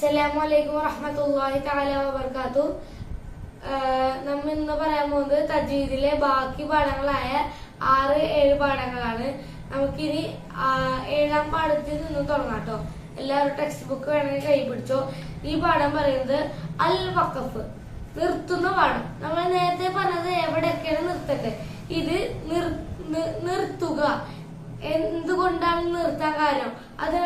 അസ്സലാമലൈക്കും വറഹമത്തല്ലാഹി തആല വബർക്കാത്തു. നമ്മൾ ഇന്ന് പറയാൻ പോകുന്നത് തജ്വീദിലെ ബാക്കി പാഠങ്ങളായ ആറ് ഏഴ് പാഠങ്ങളാണ്. നമുക്കിനി ഏഴാം പാഠത്തിൽ നിന്ന് തുടങ്ങാം കേട്ടോ എല്ലാവരും ടെക്സ്റ്റ് ബുക്ക് വേണമെങ്കിൽ കൈ പിടിച്ചോ. ഈ പാഠം പറയുന്നത് അൽ വഖഫ് നിർത്തുന്ന പാഠം. നമ്മൾ നേരത്തെ പറഞ്ഞത് എവിടെയൊക്കെയാണ് നിർത്തട്ടെ ഇത് നിർ നിർത്തുക. എന്തുകൊണ്ടാണ് നിർത്താൻ കാര്യം അത്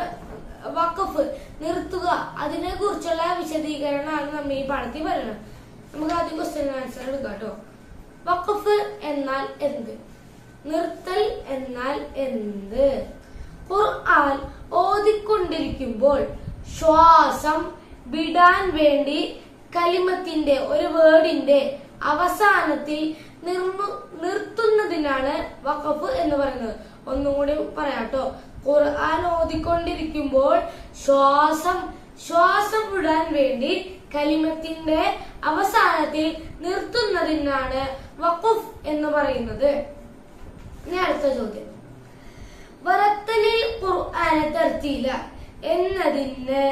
വഖഫ് നിർത്തുക. അതിനെ കുറിച്ചുള്ള വിശദീകരണമാണ് നമ്മൾ ഈ പാഠത്തിൽ പറയുന്നത്. നമുക്ക് ആദ്യം ക്വസ്റ്റ്യൻ ആൻസർ എടുക്കാം കേട്ടോ. വഖഫ് എന്നാൽ എന്ത്? നിർത്തൽ എന്നാൽ എന്ത്? ഖുർആൻ ഓതിക്കൊണ്ടിരിക്കുമ്പോൾ ശ്വാസം വിടാൻ വേണ്ടി കലിമത്തിന്റെ ഒരു വേർഡിന്റെ അവസാനത്തിൽ നിർന്നു നിർത്തുന്നതിനാണ് വഖഫ് എന്ന് പറയുന്നത്. ഒന്നും കൂടി പറയാട്ടോ ഖുർആൻ ഓതിക്കൊണ്ടിരിക്കുമ്പോൾ ശ്വാസം ശ്വാസം വിടാൻ വേണ്ടി കലിമത്തിന്റെ അവസാനത്തിൽ നിർത്തുന്നതിനാണ് വഖഫ് എന്ന് പറയുന്നത്. ഇനി അടുത്ത ചോദ്യം. വറത്തലിൽ ഖുർആനെ തർത്തിയില്ല എന്നതിന്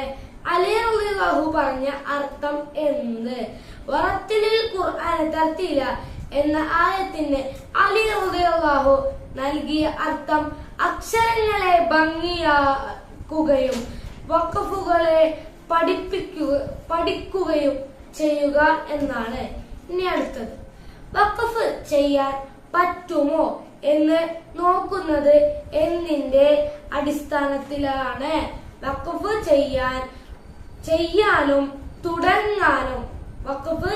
അലിയഹു പറഞ്ഞ അർത്ഥം എന്ത്? വറത്തലിൽ ഖുർആനെ തർത്തിയില്ല എന്ന ആയത്തിന് അലിഹു നൽകിയ അർത്ഥം അക്ഷരങ്ങളെ ഭംഗിയാക്കുകയും വക്കഫുകളെ പഠിപ്പിക്കുക പഠിക്കുകയും ചെയ്യുക എന്നാണ്. ഇനി അടുത്തത്. വക്കഫ് ചെയ്യാൻ പറ്റുമോ എന്ന് നോക്കുന്നത് എന്നിന്റെ അടിസ്ഥാനത്തിലാണ്. വക്കഫ് ചെയ്യാൻ ചെയ്യാനും തുടങ്ങാനും വക്കഫ്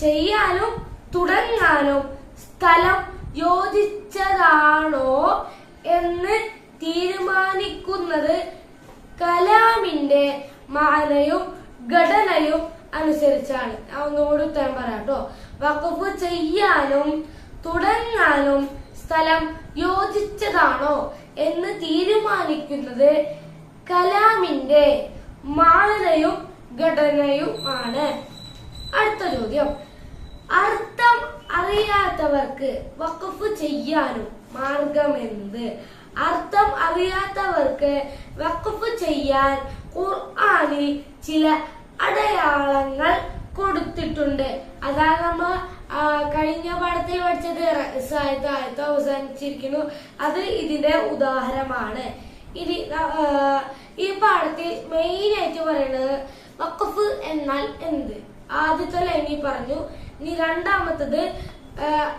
ചെയ്യാനും തുടങ്ങാനും സ്ഥലം യോജിച്ചതാണോ എന്ന് തീരുമാനിക്കുന്നത് കലാമിന്റെ മാനയും ഘടനയും അനുസരിച്ചാണ്. ഒന്നുകൂടി ഉത്തരം പറയാട്ടോ വഖഫ് ചെയ്യാനും തുടങ്ങാനും സ്ഥലം യോജിച്ചതാണോ എന്ന് തീരുമാനിക്കുന്നത് കലാമിന്റെ മാനയും ഘടനയും ആണ്. അടുത്ത ചോദ്യം. അർത്ഥം അറിയാത്തവർക്ക് വഖഫ് ചെയ്യാനും മാർഗമെന്ത്? അർത്ഥം അറിയാത്തവർക്ക് വഖഫ് ചെയ്യാൻ ഖുർആനിൽ ചില അടയാളങ്ങൾ കൊടുത്തിട്ടുണ്ട്. അതാണ് നമ്മൾ കഴിഞ്ഞ പാഠത്തിൽ പഠിച്ചത് സായത്ത് അവസാനിച്ചിരിക്കുന്നു. അത് ഇതിന്റെ ഉദാഹരണമാണ്. ഇനി ഈ പാഠത്തിൽ മെയിൻ ആയിട്ട് പറയുന്നത് വഖഫ് എന്നാൽ എന്ത്? ആദ്യത്തെ ലൈനിൽ പറഞ്ഞു ഇനി രണ്ടാമത്തത്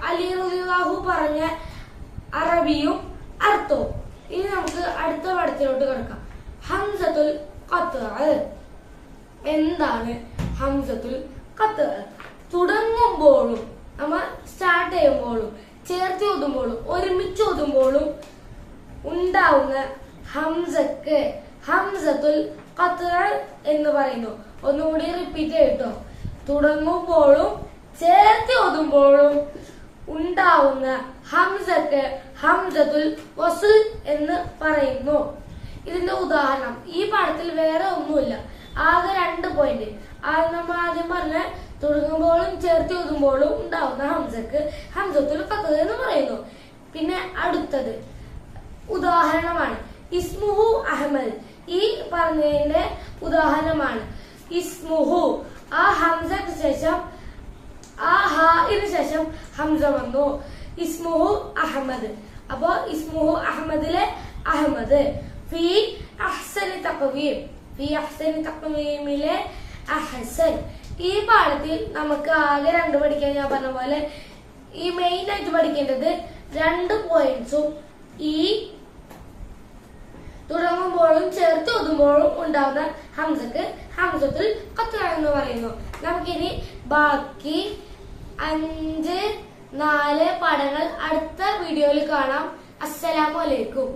അലി റളിയല്ലാഹു പറഞ്ഞ അറബിയും അർത്ഥവും. ഇനി നമുക്ക് അടുത്ത പടത്തിലോട്ട് കിടക്കാം. ഹംസത്തുൽ ഖത്അ എന്താണ് ഹംസത്തുൽ കത്ത് തുടങ്ങുമ്പോഴും നമ്മൾ സ്റ്റാർട്ട് ചെയ്യുമ്പോഴും ചേർത്ത് ഓതുമ്പോഴും ഒരുമിച്ച് ഓതുമ്പോഴും ഉണ്ടാവുന്ന ഹംസക്ക് ഹംസത്തുൽ കത്ത് എന്ന് പറയുന്നു. ഒന്നുകൂടി റിപ്പീറ്റ് ചെയ്യട്ടോ തുടങ്ങുമ്പോഴും ഓതുമ്പോഴും ഉണ്ടാവുന്ന ഹംസക്ക് ഹംസത്തുൽ വസുൽ എന്ന് പറയുന്നു. ഇതിന്റെ ഉദാഹരണം ഈ പാഠത്തിൽ വേറെ ഒന്നുമില്ല. ആകെ രണ്ട് പോയിന്റ് ആ നമ്മൾ ആദ്യം പറഞ്ഞ തുടങ്ങുമ്പോഴും ചേർത്ത് എഴുതുമ്പോഴും ഉണ്ടാവുന്ന ഹംസക്ക് ഹംസത്തുൽ കത്ത് എന്ന് പറയുന്നു. പിന്നെ അടുത്തത് ഉദാഹരണമാണ് ഇസ്മുഹു അഹമ്മദ് ഈ പറഞ്ഞതിന്റെ ഉദാഹരണമാണ് ഇസ്മുഹു. ആ ഹംസക്ക് ശേഷം ആ ഹാഇന് ശേഷം ഹംസ വന്നു. ഇസ്മുഹു അഹമ്മദ്. അപ്പോ ഇസ്മുഹു അഹമ്മദിലെ അഹമ്മദ്. ഫി അഹ്സനി തക്വീം. ഫി അഹ്സനി തക്വീമിലെ അഹ്സൻ. ഈ പാഠത്തിൽ നമുക്ക് ആകെ രണ്ട് പഠിക്കാൻ ഞാൻ പറഞ്ഞ പോലെ ഈ മെയിൻ ആയിട്ട് പഠിക്കേണ്ടത് രണ്ട് പോയിന്റ്സും ഈ തുടങ്ങുമ്പോഴും ചേർത്ത് ഒതുമ്പോഴും ഉണ്ടാകുന്ന ഹംസക്ക് ഹംസത്തിൽ കത്തുക എന്ന് പറയുന്നു. നമുക്കിനി ബാക്കി അഞ്ച് നാല് പടങ്ങൾ അടുത്ത വീഡിയോയിൽ കാണാം. അസ്സലാമു അലൈക്കും.